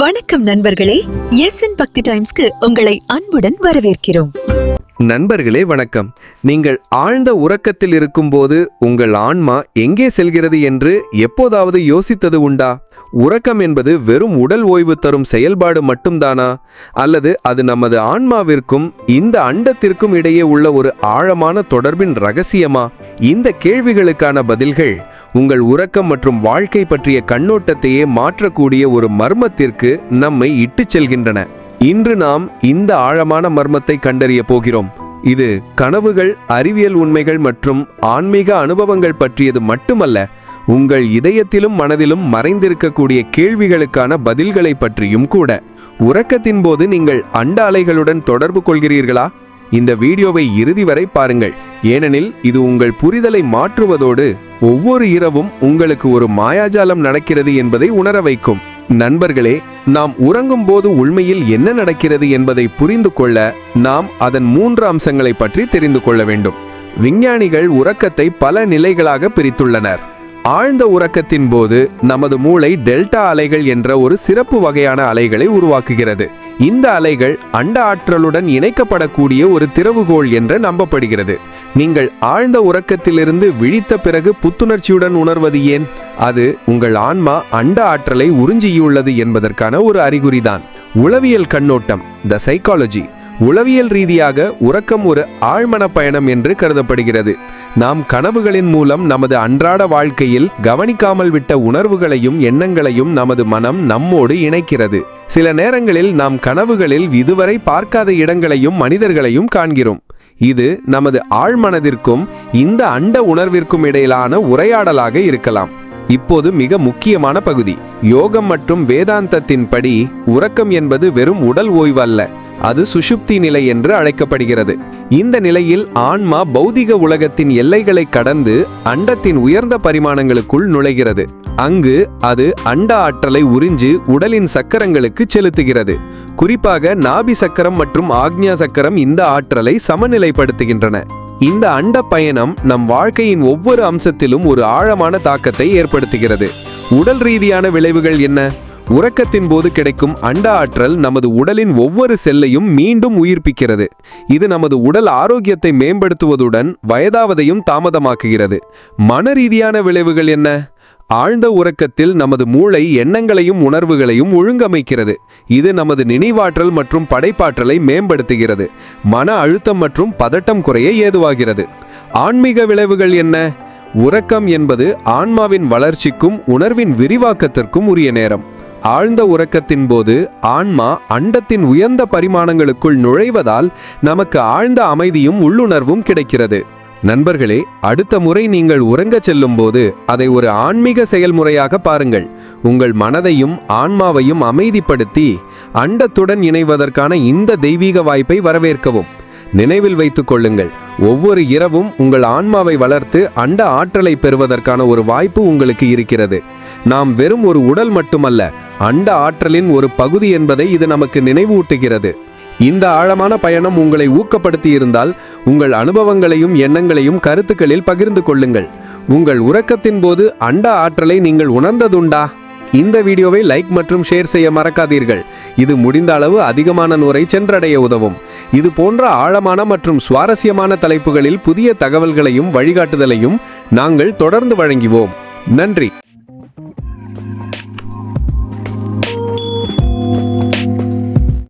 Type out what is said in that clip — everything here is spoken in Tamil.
வணக்கம் நண்பர்களே. எஸ் என் பக்தி டைம்ஸ்க்கு உங்களை அன்புடன் வரவேற்கிறோம். நண்பர்களே வணக்கம். நீங்கள் ஆழ்ந்த உறக்கத்தில் இருக்கும்போது உங்கள் ஆன்மா எங்கே செல்கிறது என்று எப்போதாவது யோசித்தது உண்டா? உறக்கம் என்பது வெறும் உடல் ஓய்வு தரும் செயல்பாடு மட்டும்தானா? அல்லது அது நமது ஆன்மாவிற்கும் இந்த அண்டத்திற்கும் இடையே உள்ள ஒரு ஆழமான தொடர்பின் ரகசியமா? இந்த கேள்விகளுக்கான பதில்கள் உங்கள் உறக்கம் மற்றும் வாழ்க்கை பற்றிய கண்ணோட்டத்தையே மாற்றக்கூடிய ஒரு மர்மத்திற்கு நம்மை இட்டுச் செல்கின்றன. இன்று நாம் இந்த ஆழமான மர்மத்தை கண்டறிய போகிறோம். இது கனவுகள் அறிவியல் உண்மைகள் மற்றும் ஆன்மீக அனுபவங்கள் பற்றியது மட்டுமல்ல உங்கள் இதயத்திலும் மனதிலும் மறைந்திருக்கக்கூடிய கேள்விகளுக்கான பதில்களை பற்றியும் கூட. உறக்கத்தின் போது நீங்கள் அண்ட அலைகளுடன் தொடர்பு கொள்கிறீர்களா? இந்த வீடியோவை இறுதி வரை பாருங்கள். ஏனெனில் இது உங்கள் புரிதலை மாற்றுவதோடு ஒவ்வொரு இரவும் உங்களுக்கு ஒரு மாயாஜாலம் நடக்கிறது என்பதை உணர வைக்கும். நண்பர்களே நாம் உறங்கும் போது உண்மையில் என்ன நடக்கிறது என்பதை புரிந்து கொள்ள நாம் அதன் மூன்று அம்சங்களை பற்றி தெரிந்து கொள்ள வேண்டும். விஞ்ஞானிகள் உறக்கத்தை பல நிலைகளாக பிரித்துள்ளனர். ஆழ்ந்த உறக்கத்தின் போது நமது மூளை டெல்டா அலைகள் என்ற ஒரு சிறப்பு வகையான அலைகளை உருவாக்குகிறது. இந்த அலைகள் அண்ட ஆற்றலுடன் இணைக்கப்படக்கூடிய ஒரு திறவுகோள் என்று நம்பப்படுகிறது. நீங்கள் ஆழ்ந்த உறக்கத்திலிருந்து விழித்த பிறகு புத்துணர்ச்சியுடன் உணர்வது ஏன்? அது உங்கள் ஆன்மா அண்ட ஆற்றலை உறிஞ்சியுள்ளது என்பதற்கான ஒரு அறிகுறிதான். உளவியல் கண்ணோட்டம் த சைக்காலஜி உளவியல் ரீதியாக உறக்கம் ஒரு ஆழ்மன பயணம் என்று கருதப்படுகிறது. நாம் கனவுகளின் மூலம் நமது அன்றாட வாழ்க்கையில் கவனிக்காமல் விட்ட உணர்வுகளையும் எண்ணங்களையும் நமது மனம் நம்மோடு இணைக்கிறது. சில நேரங்களில் நாம் கனவுகளில் இதுவரை பார்க்காத இடங்களையும் மனிதர்களையும் காண்கிறோம். இது நமது ஆழ்மனதிற்கும் இந்த அண்ட உணர்விற்கும் இடையிலான உரையாடலாக இருக்கலாம். இப்போது மிக முக்கியமான பகுதி. யோகம் மற்றும் வேதாந்தத்தின் படி உறக்கம் என்பது வெறும் உடல் ஓய்வு அல்ல அது சுஷுப்தி நிலை என்று அழைக்கப்படுகிறது. இந்த நிலையில் ஆன்மா பௌதிக உலகத்தின் எல்லைகளை கடந்து அண்டத்தின் உயர்ந்த பரிமாணங்களுக்குள் நுழைகிறது. அங்கு அது அண்ட ஆற்றலை உறிஞ்சு உடலின் சக்கரங்களுக்கு செலுத்துகிறது. குறிப்பாக நாபி சக்கரம் மற்றும் ஆக்ஞா சக்கரம் இந்த ஆற்றலை சமநிலைப்படுத்துகின்றன. இந்த அண்ட பயணம் நம் வாழ்க்கையின் ஒவ்வொரு அம்சத்திலும் ஒரு ஆழமான தாக்கத்தை ஏற்படுத்துகிறது. உடல் ரீதியான விளைவுகள் என்ன? உறக்கத்தின் போது கிடைக்கும் அண்ட ஆற்றல் நமது உடலின் ஒவ்வொரு செல்லையும் மீண்டும் உயிர்ப்பிக்கிறது. இது நமது உடல் ஆரோக்கியத்தை மேம்படுத்துவதுடன் வயதாவதையும் தாமதமாக்குகிறது. மன ரீதியான விளைவுகள் என்ன? ஆழ்ந்த உறக்கத்தில் நமது மூளை எண்ணங்களையும் உணர்வுகளையும் ஒழுங்கமைக்கிறது. இது நமது நினைவாற்றல் மற்றும் படைப்பாற்றலை மேம்படுத்துகிறது. மன அழுத்தம் மற்றும் பதட்டம் குறைய ஏதுவாகிறது. ஆன்மீக விளைவுகள் என்ன? உறக்கம் என்பது ஆன்மாவின் வளர்ச்சிக்கும் உணர்வின் விரிவாக்கத்திற்கும் உரிய நேரம். ஆழ்ந்த உறக்கத்தின் போது ஆன்மா அண்டத்தின் உயர்ந்த பரிமாணங்களுக்குள் நுழைவதால் நமக்கு ஆழ்ந்த அமைதியும் உள்ளுணர்வும் கிடைக்கிறது. நண்பர்களே அடுத்த முறை நீங்கள் உறங்கச் செல்லும்போது அதை ஒரு ஆன்மீக செயல்முறையாக பாருங்கள். உங்கள் மனதையும் ஆன்மாவையும் அமைதிப்படுத்தி அண்டத்துடன் இணைவதற்கான இந்த தெய்வீக வாய்ப்பை வரவேற்கவும். நினைவில் வைத்துக் கொள்ளுங்கள் ஒவ்வொரு இரவும் உங்கள் ஆன்மாவை வளர்த்து அண்ட ஆற்றலை பெறுவதற்கான ஒரு வாய்ப்பு உங்களுக்கு இருக்கிறது. நாம் வெறும் ஒரு உடல் மட்டுமல்ல அண்ட ஆற்றலின் ஒரு பகுதி என்பதை இது நமக்கு நினைவூட்டுகிறது. இந்த ஆழமான பயணம் உங்களை ஊக்கப்படுத்தி இருந்தால் உங்கள் அனுபவங்களையும் எண்ணங்களையும் கருத்துக்களில் பகிர்ந்து கொள்ளுங்கள். உங்கள் உறக்கத்தின் போது அண்ட ஆற்றலை நீங்கள் உணர்ந்ததுண்டா? இந்த வீடியோவை லைக் மற்றும் ஷேர் செய்ய மறக்காதீர்கள். இது முடிந்த அளவு அதிகமான நூரை சென்றடைய உதவும். இது போன்ற ஆழமான மற்றும் சுவாரஸ்யமான தலைப்புகளில் புதிய தகவல்களையும் வழிகாட்டுதலையும் நாங்கள் தொடர்ந்து வழங்குவோம். நன்றி.